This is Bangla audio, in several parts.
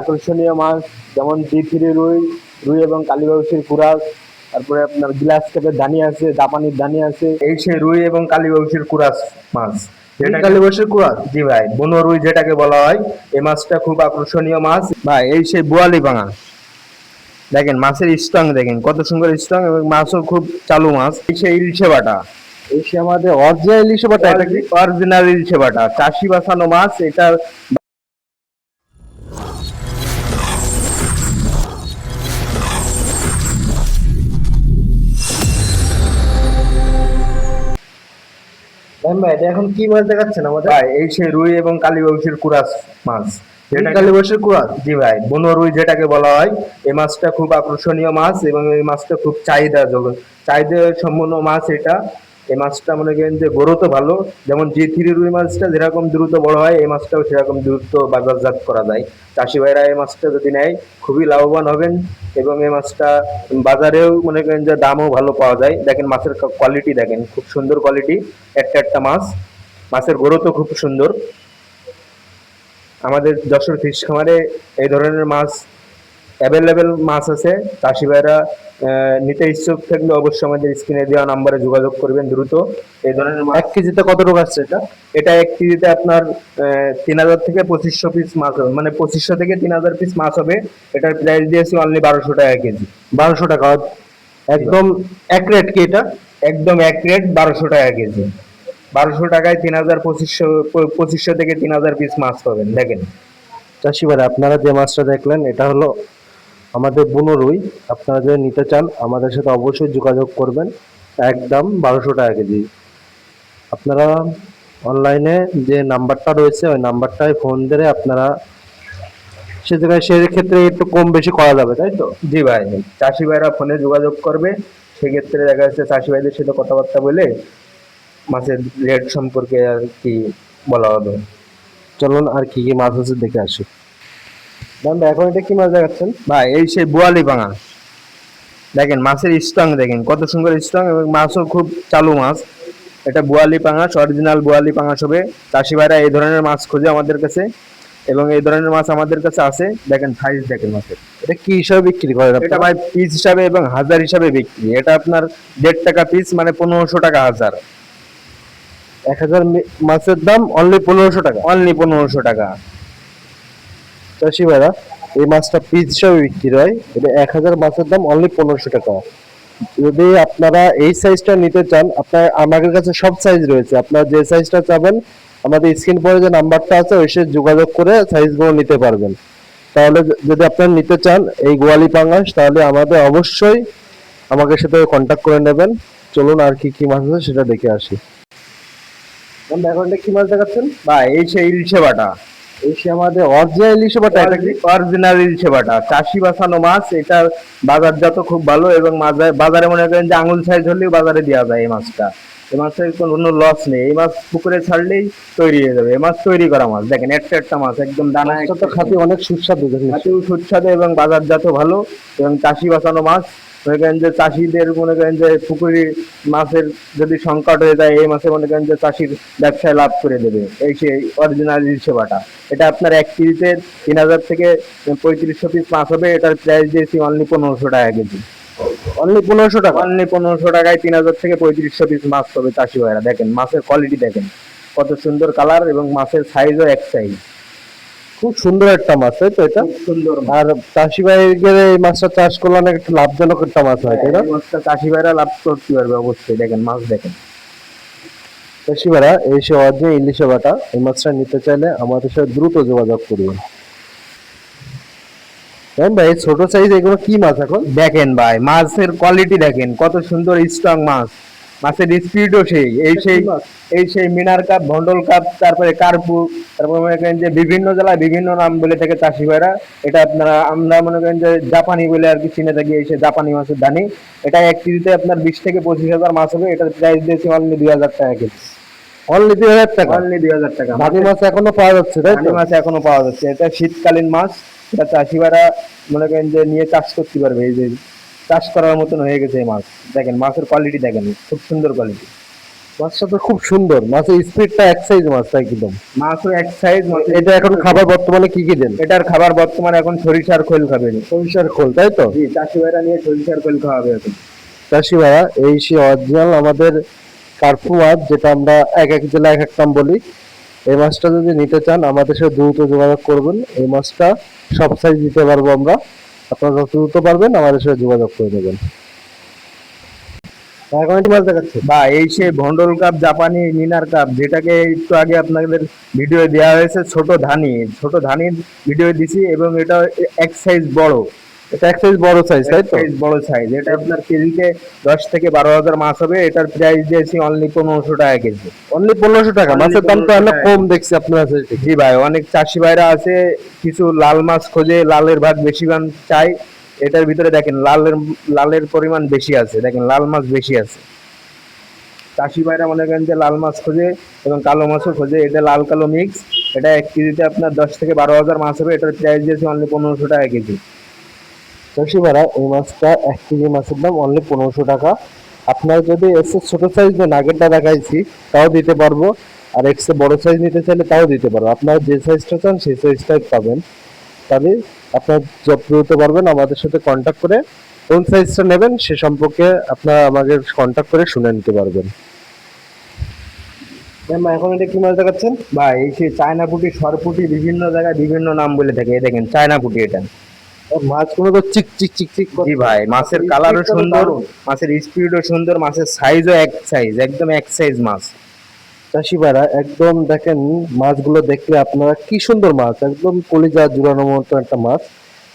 আকর্ষণীয় মাছ যেমন থ্রি রুই রুই এবং কালীবাউসির কুরাস তারপরে আপনার গ্লাস কাপের দানি আছে জাপানির দানি আছে। এই সেই রুই এবং কালীবাউসির কুরাস মাছ। কালীবাউসির কুরাস জি ভাই বনো রুই যেটাকে বলা হয় এই মাছটা খুব আকর্ষণীয় মাছ। ভাই এই সেই বোয়ালি ভাঙা। দেখেন মাছের স্ট্রং দেখেন কত সুন্দর স্ট্রং এবং মাছও খুব চালু মাছ। এই সেই ইলশে বাটা। এই সে আমাদের অরিজিনাল ইলিশ বাটা এটা কি? অরিজিনাল ইলশে বাটা চাষি বাসানো মাছ এটা ভাই এটা এখন কি মাছ দেখাচ্ছেন আমাদের? ভাই এই সেই রুই এবং কালীবংশের কুরাস মাছ। কালীবংশের কুরাস? জি ভাই বনো রুই যেটাকে বলা হয় এই মাছটা খুব আকর্ষণীয় মাছ এবং এই মাছটা খুব চাহিদা চাহিদা সম্পন্ন মাছ এটা। এই মাছটা মনে করেন যে গ্রোথ ভালো। যেমন জি থ্রি রুই মাছটা যেরকম দ্রুত বড় হয়, এই মাছটাও সেরকম দ্রুত বাজারজাত করা যায়। চাষি ভাইরা এই মাছটা যদি নেয়, খুবই লাভবান হবেন এবং এই মাছটা বাজারেও মনে করেন যে দামও ভালো পাওয়া যায়। দেখেন মাছের কোয়ালিটি দেখেন, খুব সুন্দর কোয়ালিটি একটা একটা মাছ। মাছের গ্রোথও খুব সুন্দর। আমাদের যশোর ফিশ খামারে এই ধরনের মাছ অ্যাভেলেবেল মাছ আছে। চাষি ভাইরা নিতে ইচ্ছুক থাকলে অবশ্যই আমাদের স্ক্রিনে দেওয়া নাম্বারে যোগাযোগ করবেন দ্রুত। এই ধরনের এক কেজিতে কত টাকা আসছে এটা? এটা এক কেজিতে আপনার তিন হাজার থেকে পঁচিশশো পিস মাছ হবে। মানে পঁচিশশো থেকে তিন হাজার পিস মাছ হবে। এটার প্রাইস দিয়েছি অনলি বারোশো টাকা কেজি। বারোশো টাকা? একদম এক রেট কি এটা? একদম এক রেট বারোশো টাকা কেজি। বারোশো টাকায় তিন হাজার পঁচিশশো পঁচিশশো থেকে তিন হাজার পিস মাছ পাবেন। দেখেন। চাষি ভাই আপনারা যে মাছটা দেখলেন এটা হলো আমাদের বুনো রুই আপনারা যদি নিতে চান আমাদের সাথে অবশ্যই যোগাযোগ করবেন। একদম বারোশো টাকা কেজি। আপনারা অনলাইনে যে নাম্বারটা রয়েছে ওই নাম্বারটায় ফোন দিলে আপনারা সে জায়গায় সেক্ষেত্রে একটু কম বেশি করা যাবে তাই তো? জি ভাই চাষি ভাইরা ফোনে যোগাযোগ করবে। সেক্ষেত্রে দেখা যাচ্ছে চাষি ভাইদের সাথে কথাবার্তা বলে মাছের রেট সম্পর্কে আর কি বলা হবে। চলুন আর কি কি মাছ আছে দেখে আসি। ম্যাম এখন এটা কি মাছ দেখাচ্ছেন? ভাই এই সেই বোয়ালি ভাঙা দেখেন মাছের স্ট্রং দেখেন কত সুন্দর স্ট্রং এবং মাছও খুব চালু মাছ। এটা বোয়ালি পাঙাশ অরিজিনাল বোয়ালি পাঙাশ হবে। চাষি ভাইরা এই ধরনের মাছ খোঁজে আমাদের কাছে এবং এই ধরনের মাছ আমাদের কাছে আছে। দেখেন সাইজ দেখেন মাছের। এটা কি হিসাবে বিক্রি করেন এটা ভাই পিস হিসাবে এবং হাজার হিসাবে বিক্রি। এটা আপনার দেড় টাকা পিস মানে পনেরোশো টাকা হাজার। এক হাজার মাছের দাম অনলি পনেরোশো টাকা। অনলি পনেরোশো টাকা। চাষি ভাইরা এই মাছটা পিস হিসাবে বিক্রি হয়। এটা এক হাজার মাছের দাম অনলি পনেরোশো টাকা। যদি আপনারা এই সাইজটা নিতে চান, আপনার আমাদের কাছে সব সাইজ রয়েছে। আপনারা যে সাইজটা চাবেন, আমাদের স্ক্রিন পরে যে নাম্বারটা আছে, ওই সাথে যোগাযোগ করে সাইজগুলো নিতে পারবেন। তাহলে যদি আপনারা নিতে চান এই গোয়ালি পাঙ্গাস তাহলে আমাদের অবশ্যই আমাদের সাথে কন্ট্যাক্ট করে নেবেন। চলুন আর কি কি মাছ আছে সেটা দেখে আসি। এখন কি মাছ দেখাচ্ছেন। ভাই, এই সেই ইলশে বাটা। এই সে আমাদের অরিজিনাল ইলিশ বাটা এটা কি? অরিজিনাল ইলশে বাটা চাষি বাসানো মাছ এটা বাজারজাত খুব ভালো এবং বাজারে মনে করেন যে আঙুল সাইজ হলেও বাজারে দেওয়া যায় এই মাছটা। এই মাছের কোনো লস নেই। এই মাছ পুকুরে ছাড়লেই তৈরি হয়ে যাবে। এই মাছ তৈরি করা মাছ। দেখেন একটা একটা মাছ একদম দানা মাছটা তো খাতে অনেক সুস্বাদু খাতেও সুস্বাদু এবং বাজারজাত ভালো এবং চাষি বাঁচানো মাছ মনে করেন যে চাষিদের মনে করেন যে পুকুরি মাছের যদি সংকট হয়ে যায় এই মাছে মনে করেন যে চাষির ব্যবসায় লাভ করে দেবে। এই সেই অরিজিনাল ইলিশে বাটা এটা আপনার এক কেজিতে তিন হাজার থেকে পঁয়ত্রিশশো পিস মাছ হবে এটার প্রাইস দিয়েছি অনলি পনেরোশো টাকা কেজি। অনলি পনেরোশো টাকা? অনলি পনেরোশো টাকায় তিন হাজার থেকে পঁয়ত্রিশশো পিস মাছ পাবে চাষি ভাইরা। দেখেন মাছের কোয়ালিটি দেখেন। কত সুন্দর কালার এবং মাছের সাইজও এক সাইজ খুব সুন্দর একটা মাছ তাই তো এটা? সুন্দর আর চাষি ভাইদের এই মাছটা চাষ করলে অনেক একটা লাভজনক একটা মাছ হয় তাই না? মাছটা চাষি ভাইরা লাভ করতে পারবে অবশ্যই। দেখেন মাছ দেখেন। চাষি ভাইরা এই অরিজিনাল ইলিশে বাটা এই মাছটা নিতে চাইলে আমাদের সাথে দ্রুত যোগাযোগ করবেন। হ্যাঁ ভাই ছোট সাইজ এগুলো কি মাছ এখন? দেখেন ভাই মাছের কোয়ালিটি দেখেন কত সুন্দর স্ট্রং মাছ। মাছের স্পিডও সেই। এই সেই এই সেই মিনার কাপ ভন্ডল কাপ তারপরে কার্পু তারপরে মনে করেন যে বিভিন্ন জেলায় বিভিন্ন নাম বলে থাকে চাষি ভাইরা। এটা আপনারা আমরা মনে করেন যে জাপানি বলে আর কি চিনে থাকি এই সেই জাপানি মাছের দানি। এটা এক কেজিতে আপনার বিশ থেকে পঁচিশ হাজার মাছ হবে। এটার প্রাইস দিয়েছি অনলি দুই হাজার টাকা কেজি। অনলি দুই হাজার টাকা? অনলি দুই হাজার টাকা। দামি মাছ এখনও পাওয়া যাচ্ছে তাই তো? মাছ এখনও পাওয়া যাচ্ছে। এটা শীতকালীন মাছ। এটা চাষিবারা মনে করেন যে নিয়ে চাষ করতে পারবে এই যে চাষ করার মতন হয়ে গেছে এই মাছ। দেখেন মাছের কোয়ালিটি দেখেন খুব সুন্দর কোয়ালিটি মাছটা তো খুব সুন্দর মাছের স্পিডটা এক সাইজ মাছটা একদম মাছও এক সাইজ এটা এখন খাবার বর্তমানে কি কি দেন? এটার খাবার বর্তমানে এখন সরিষার খোল খাবেন সরিষার খোল তাই তো? জি চাষি ভাইরা নিয়ে সরিষার খোল খাওয়াবে এখন। চাষি ভাইয়া এই সে অরিজিনাল আমাদের কার্পু মাছ যেটা আমরা এক এক জেলায় এক এক নাম বলি এই মাছটা যদি নিতে চান আমাদের সাথে দ্রুত যোগাযোগ করবেন। এই মাছটা সব সাইজ দিতে পারব আমরা। আপনারা যত দ্রুত পারবেন আমাদের সাথে যোগাযোগ করে দেবেন বা এই সে ভন্ডল কাপ, জাপানি মিনার কাপ, যেটাকে একটু আগে আপনাদের ভিডিও দেওয়া হয়েছে, ছোট ধানি। ছোট ধানির ভিডিও দিছি এবং এটা এক সাইজ বড়। এটা এক সাইজ বড় সাইজ তাই তো? বড় সাইজ এটা আপনার কেজিতে দশ থেকে বারো হাজার মাছ হবে। এটার প্রাইস দিয়েছি অনলি পনেরোশো টাকা কেজি। অনলি পনেরোশো টাকা? মাছের দাম তো অনেক কম দেখছি আপনার জি ভাই অনেক চাষি ভাইরা আছে কিছু লাল মাছ খোঁজে লালের ভাগ বেশি গান চাই এটার ভিতরে দেখেন লালের লালের পরিমাণ বেশি আছে। দেখেন লাল মাছ বেশি আছে। চাষি ভাইরা মনে করেন যে লাল মাছ খোঁজে এবং কালো মাছও খোঁজে। এটা লাল কালো মিক্স এটা এক কেজিতে আপনার দশ থেকে বারো হাজার মাছ হবে। এটার প্রাইস দিয়েছে অনলি পনেরোশো টাকা কেজি। চাষি ভাড়া এই মাছটা এক কেজি মাছের দাম অনলি পনেরোশো টাকা। আপনার যদি এসে ছোট সাইজ যে নাগেরটা দেখাইছি তাও দিতে পারব। আর এক্সে বড় সাইজ নিতে চাইলে তাও দিতে পারব। আপনার যে সাইজটা চান সেই সাইজটাই পাবেন। তবে আপনার যত দ্রুত পারবেন আমাদের সাথে কন্ট্যাক্ট করে কোন সাইজটা নেবেন সে সম্পর্কে আপনারা আমাদের কন্ট্যাক্ট করে শুনে নিতে পারবেন। ম্যাম এখন এটা কি মাছ দেখাচ্ছেন? বা এই চায়না পুটি সরপুটি বিভিন্ন জায়গায় বিভিন্ন নাম বলে থাকে। এই দেখেন চায়না পুটি এটা। মাছগুলো তো চিক চিক চিক চিক করে। জি ভাই মাছের কালারও সুন্দর মাছের স্পিডও সুন্দর মাছের সাইজও এক সাইজ একদম এক সাইজ মাছ। একদম দেখেন মাছগুলো দেখলে আপনারা কি সুন্দর মাছ একদম কলিজা জুড়ানোর মতো একটা মাছ।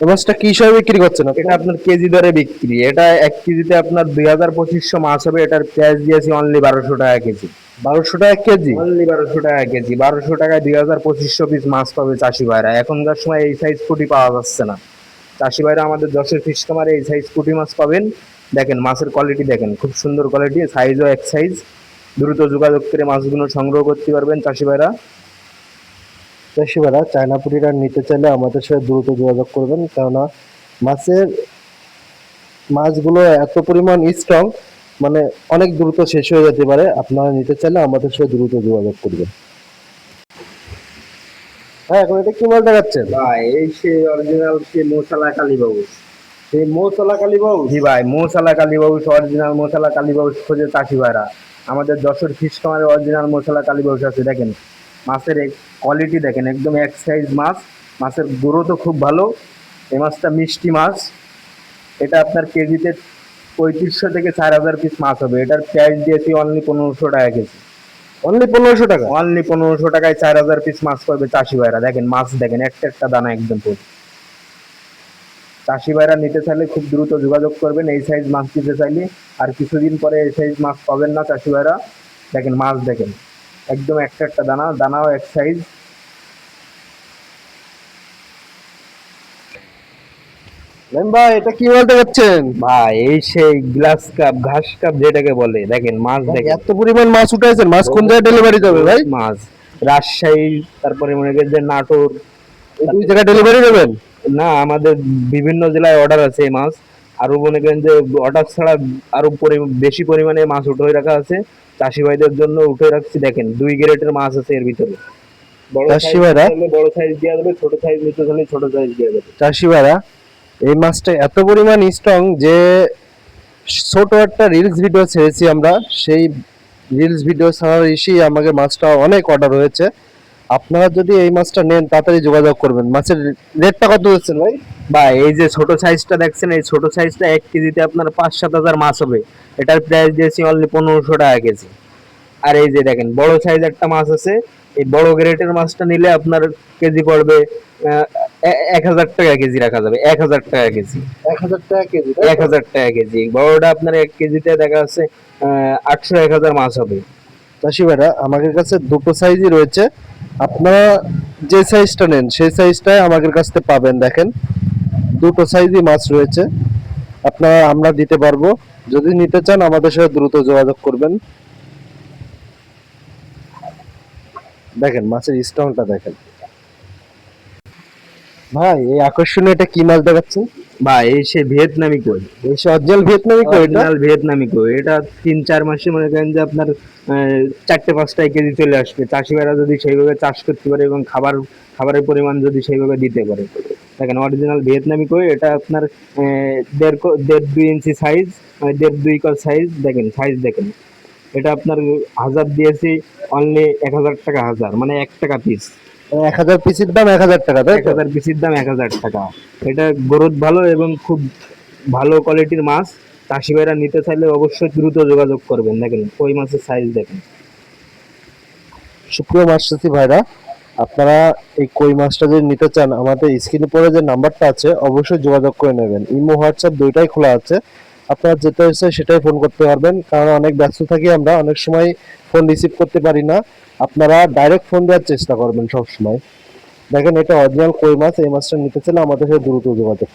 এই মাছটা কি হিসাবে বিক্রি করছেন এটা আপনার কেজি দরে বিক্রি। এটা এক কেজিতে আপনার দুই হাজার পঁচিশশো মাছ হবে এটার প্রাইস দিয়েছি অনলি বারোশো টাকা কেজি। বারোশো টাকা কেজি? অনলি বারোশো টাকা কেজি। বারোশো টাকায় দুই হাজার পঁচিশশো পিস মাছ পাবে চাষি ভাইরা। এখনকার সময় এই সাইজ পুঁটি পাওয়া যাচ্ছে না। চাষি ভাইরা আমাদের দশের ফিস কামারে এই সাইজ পুঁটি মাছ পাবেন। দেখেন, মাছের কোয়ালিটি দেখেন, খুব সুন্দর কোয়ালিটি সাইজও এক সাইজ দ্রুত যোগাযোগ করে মাছগুলো সংগ্রহ করতে পারবেন চাষি ভাইরা। চাষি ভাইরা, চায়না পুরিটা নিতে চাইলে আমাদের সাথে দ্রুত যোগাযোগ করবেন, কেননা মাছের মাছগুলো এত পরিমাণ স্ট্রং মানে অনেক দ্রুত শেষ হয়ে যেতে পারে। আপনারা নিতে চাইলে আমাদের সাথে দ্রুত যোগাযোগ করবেন। হ্যাঁ এখন এটা কি মাছ দেখাচ্ছেন? ভাই এই সে অরিজিনাল সে মশলা কালীবাবু সেই মৌতলা কালীবাবু জি ভাই মশলা কালীবাবু অরিজিনাল মশলা কালীবাবু খোঁজে চাষি ভাইরা। আমাদের যশোর ফিশ কামারে অরিজিনাল মশলা কালীবাবু আছে দেখেন। মাছের কোয়ালিটি দেখেন একদম এক সাইজ মাছ। মাছের গ্রোথও খুব ভালো। এই মাছটা মিষ্টি মাছ। এটা আপনার কেজিতে পঁয়ত্রিশশো থেকে চার হাজার পিস মাছ হবে। এটার প্রাইস দিয়েছি অনলি পনেরোশো টাকা কেজি। অনলি পনেরোশো টাকা? অনলি পনেরোশো টাকায় চার হাজার পিস মাছ পাবে চাষি ভাইরা। দেখেন, মাছ দেখেন, একটা একটা দানা একদম পুরো চাষি ভাইরা নিতে চাইলে খুব দ্রুত যোগাযোগ করবেন, এই সাইজ মাছ নিতে চাইলে। আর কিছুদিন পরে এই সাইজ মাছ পাবেন না চাষি ভাইরা। দেখেন, মাছ দেখেন। একদম একটা একটা দানা, দানাও এক সাইজ ভাই এটা কি মাছ দেখাচ্ছেন ভাই এই সেই গ্লাস কাপ ঘাস কাপ যেটাকে বলে দেখেন মাছ দেখেন। এত পরিমাণ মাছ উঠাইছেন মাছ কোন জায়গায় ডেলিভারি যাবে ভাই? মাছ রাজশাহী তারপরে মনে করেন যে নাটোর। এই দুই জায়গায় ডেলিভারি দেবেন না আমাদের বিভিন্ন জেলায় অর্ডার আছে এই মাছ। আরও মনে করেন যে অর্ডার ছাড়া আরও বেশি পরিমাণে মাছ উঠে রাখা আছে। চাষি ভাইদের জন্য উঠে রাখছি দেখেন দুই গ্রেডের মাছ আছে এর ভিতরে। বড় সাইজ দেওয়া যাবে ছোট সাইজ নিতে হলে ছোট সাইজ দেওয়া যাবে। চাষি ভাইরা? এই মাছটা এত পরিমাণ স্ট্রং যে ছোট একটা রিলস ভিডিও ছেড়েছি আমরা, সেই রিলস ভিডিও ছাড়ার এসেই আমাকে মাছটা অনেক অর্ডার হয়েছে। আপনারা যদি এই মাছটা নেন, তাড়াতাড়ি যোগাযোগ করবেন। মাছের রেটটা কত দিচ্ছেন ভাই? বা এই যে ছোট সাইজটা দেখছেন, এই ছোট সাইজটা এক কেজিতে আপনার পাঁচ সাত হাজার মাছ হবে। এটার প্রাইস দিয়েছি অনলি পনেরোশো টাকা কেজি। আর এই যে দেখেন, বড় সাইজ একটা মাছ আছে। এই বড় গ্রেটের মাছটা নিলে আপনার কেজি পড়বে এক হাজার টাকা কেজি রাখা যাবে এক হাজার টাকা কেজি। এক হাজার টাকা কেজি এক হাজার টাকা কেজি। বড়টা আপনার এক কেজিতে দেখা যাচ্ছে আটশো এক হাজার মাছ হবে। চাষি ভাইরা আমাদের কাছে দুটো সাইজই রয়েছে। আপনারা যে সাইজটা নেন সেই সাইজটাই আমাদের কাছ থেকে পাবেন দেখেন। দুটো সাইজই মাছ রয়েছে। আপনারা আমরা দিতে পারব। যদি নিতে চান আমাদের সাথে দ্রুত যোগাযোগ করবেন। দেখেন মাছের স্টংটা দেখেন। ভাই এই আকর্ষণীয় এটা কি মাছ দেখাচ্ছেন? ভাই এই সে ভিয়েতনামি কই? এই সে অরিজিনাল ভিয়েতনামি কই অরিজিনাল ভিয়েতনামি কই? এটা তিন চার মাসে মনে করেন যে আপনার চারটে পাঁচটা কেজি চলে আসবে। চাষিরা যদি সেইভাবে চাষ করতে পারে এবং খাবার খাবারের পরিমাণ যদি সেইভাবে দিতে পারে। দেখেন অরিজিনাল ভিয়েতনামি কই? এটা আপনার দেড় দেড় দুই ইঞ্চি সাইজ মানে দেড় দুই কর সাইজ দেখেন সাইজ দেখেন। এটা আপনার হাজার দিয়েছি অনলি এক হাজার টাকা হাজার মানে এক টাকা পিস এক হাজার পিসের দাম এক হাজার টাকা এক হাজার পিসের দাম এক হাজার টাকা। এটা গ্রোথ ভালো এবং খুব ভালো কোয়ালিটির মাছ। চাষি ভাইরা নিতে চাইলে অবশ্যই দ্রুত যোগাযোগ করবেন। দেখেন কই মাছের সাইজ দেখেন। সুপ্রিয় মাছ ভাইরা আপনারা এই কই মাছটা যদি নিতে চান আমাদের স্ক্রিনে পরে যে নাম্বারটা আছে অবশ্যই যোগাযোগ করে নেবেন। ইমো হোয়াটসঅ্যাপ দুইটাই খোলা আছে। আপনারা যেটা হয়েছে সেটাই ফোন করতে পারবেন। কারণ অনেক ব্যস্ত থাকি আমরা, অনেক সময় ফোন রিসিভ করতে পারি না। আপনারা ডাইরেক্ট ফোন দেওয়ার চেষ্টা করবেন সবসময়। দেখেন এটা অরিজিনাল কই মাছ, এই মাছটা নিতে চাইলে আমাদের সাথে দ্রুত যোগাযোগ